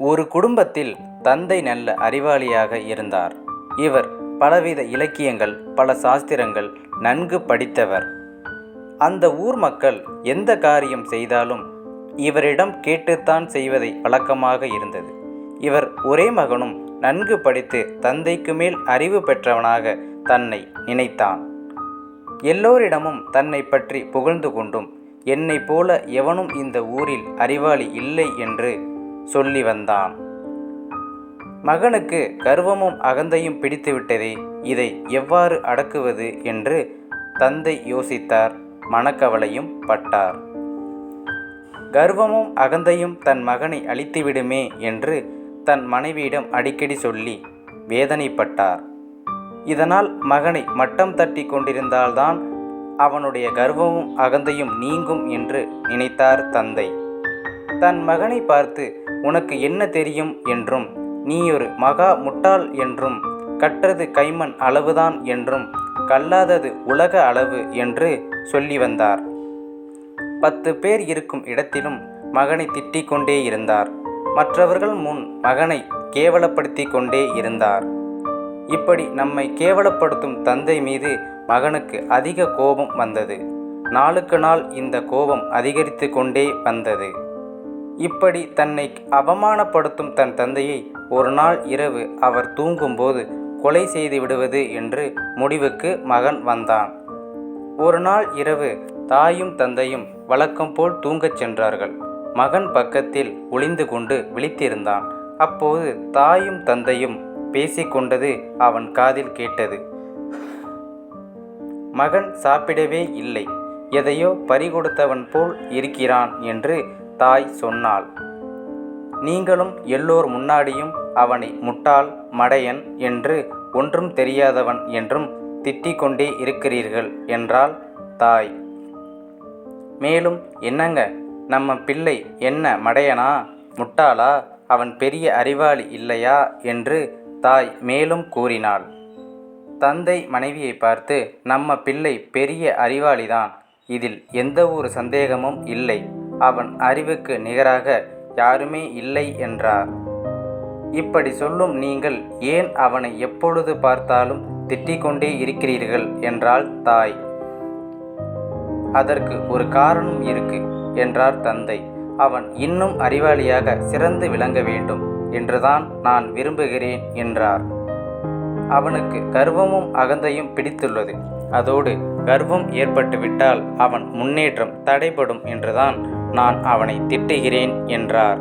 ஒரு குடும்பத்தில் தந்தை நல்ல அறிவாளியாக இருந்தார். இவர் பலவித இலக்கியங்கள் பல சாஸ்திரங்கள் நன்கு படித்தவர். அந்த ஊர் மக்கள் எந்த காரியம் செய்தாலும் இவரிடம் கேட்டுத்தான் செய்வதை வழக்கமாக இருந்தது. இவர் ஒரே மகனும் நன்கு படித்து தந்தைக்கு மேல் அறிவு பெற்றவனாக தன்னை நினைத்தான். எல்லோரிடமும் தன்னை பற்றி புகழ்ந்து கொண்டும் என்னைப் போல எவனும் இந்த ஊரில் அறிவாளி இல்லை என்று சொல்லி வந்தான். மகனுக்கு கர்வமும் அகந்தையும் பிடித்துவிட்டதே இதை எவ்வாறு அடக்குவது என்று தந்தை யோசித்தார் மனக்கவலையும் பட்டார். கர்வமும் அகந்தையும் தன் மகனை அழித்துவிடுமே என்று தன் மனைவியிடம் அடிக்கடி சொல்லி வேதனைப்பட்டார். இதனால் மகனை மட்டம் தட்டி கொண்டிருந்தால்தான் அவனுடைய கர்வமும் அகந்தையும் நீங்கும் என்று நினைத்தார் தந்தை. தன் மகனை பார்த்து உனக்கு என்ன தெரியும் என்றும் நீ ஒரு மகா முட்டாள் என்றும் கற்றது கைமண் அளவுதான் என்றும் கல்லாதது உலக அளவு என்று சொல்லி வந்தார். பத்து பேர் இருக்கும் இடத்திலும் மகனை திட்டிக் கொண்டே இருந்தார். மற்றவர்கள் முன் மகனை கேவலப்படுத்தி கொண்டே இருந்தார். இப்படி நம்மை கேவலப்படுத்தும் தந்தை மீது மகனுக்கு அதிக கோபம் வந்தது. நாளுக்கு நாள் இந்த கோபம் அதிகரித்து கொண்டே வந்தது. இப்படி தன்னை அவமானப்படுத்தும் தன் தந்தையை ஒரு நாள் இரவு அவர் தூங்கும்போது கொலை செய்து விடுவது என்று முடிவுக்கு மகன் வந்தான். ஒரு நாள் இரவு தாயும் தந்தையும் வழக்கம் போல் தூங்கச் சென்றார்கள். மகன் பக்கத்தில் ஒளிந்து கொண்டு விழித்திருந்தான். அப்போது தாயும் தந்தையும் பேசிக்கொண்டது அவன் காதில் கேட்டது. மகன் சாப்பிடவே இல்லை. எதையோ பறிகொடுத்தவன் போல் இருக்கிறான் என்று தாய் சொன்னாள். நீங்களும் எல்லோர் முன்னாடியும் அவனை முட்டாள் மடையன் என்று ஒன்றும் தெரியாதவன் என்றும் திட்டிக் கொண்டே இருக்கிறீர்கள் என்றாள் தாய். மேலும் என்னங்க நம்ம பிள்ளை என்ன மடையனா முட்டாளா அவன் பெரிய அறிவாளி இல்லையா? என்று தாய் மேலும் கூறினாள். தந்தை மனைவியை பார்த்து நம்ம பிள்ளை பெரிய அறிவாளிதான் இதில் எந்த ஒரு சந்தேகமும் இல்லை. அவன் அறிவுக்கு நிகராக யாருமே இல்லை என்றார் இப்படி சொல்லும் நீங்கள் ஏன் அவனை எப்பொழுது பார்த்தாலும் திட்டிக்கொண்டே இருக்கிறீர்கள் என்றாள் தாய். அதற்கு ஒரு காரணம் இருக்கு என்றார் தந்தை. அவன் இன்னும் அறிவாளியாக சிறந்து விளங்க வேண்டும் என்றுதான் நான் விரும்புகிறேன் என்றார். அவனுக்கு கர்வமும் அகந்தையும் பிடித்துள்ளது. அதோடு கர்வம் ஏற்பட்டுவிட்டால் அவன் முன்னேற்றம் தடைபடும் என்றுதான் நான் அவனை திட்டுகிறேன் என்றார்.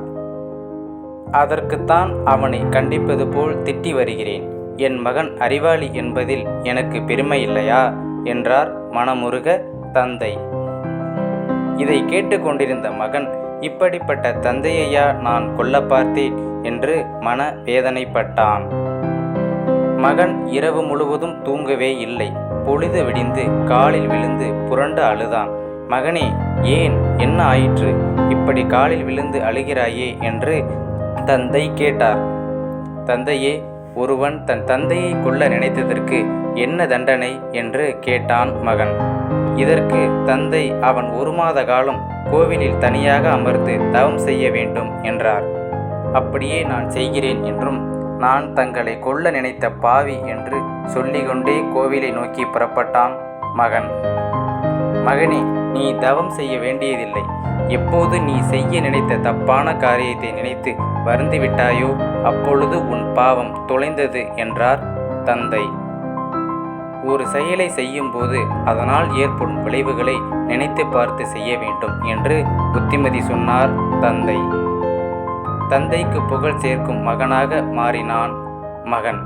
அதற்குத்தான் அவனை கண்டிப்பது போல் திட்டி வருகிறேன். என் மகன் அறிவாளி என்பதில் எனக்கு பெருமை இல்லையா? என்றார் மனமுருக தந்தை. இதை கேட்டுக்கொண்டிருந்த மகன் இப்படிப்பட்ட தந்தையையா நான் கொல்ல பார்த்தேன்? என்று மன வேதனைப்பட்டான். மகன் இரவு முழுவதும் தூங்கவே இல்லை. பொழுது விடிந்து காலில் விழுந்து புரண்டு அழுதான். மகனே ஏன் என்ன ஆயிற்று? இப்படி காலில் விழுந்து அழுகிறாயே என்று தந்தை கேட்டார். தந்தையே ஒருவன் தன் தந்தையை கொல்ல நினைத்ததற்கு என்ன தண்டனை? என்று கேட்டான் மகன். இதற்கு தந்தை அவன் ஒரு மாத காலம் கோவிலில் தனியாக அமர்ந்து தவம் செய்ய வேண்டும் என்றார். அப்படியே நான் செய்கிறேன் என்றும் நான் தங்களை கொல்ல நினைத்த பாவி என்று சொல்லிக்கொண்டே கோவிலை நோக்கி புறப்பட்டான் மகன். மகனே நீ தவம் செய்ய வேண்டியதில்லை. எப்போது நீ செய்ய நினைத்த தப்பான காரியத்தை நினைத்து வருந்துவிட்டாயோ அப்பொழுது உன் பாவம் தொலைந்தது என்றார் தந்தை. ஒரு செயலை செய்யும்போது அதனால் ஏற்படும் விளைவுகளை நினைத்து பார்த்து செய்ய வேண்டும் என்று புத்திமதி சொன்னார் தந்தை. தந்தைக்கு புகழ் சேர்க்கும் மகனாக மாறினான் மகன்.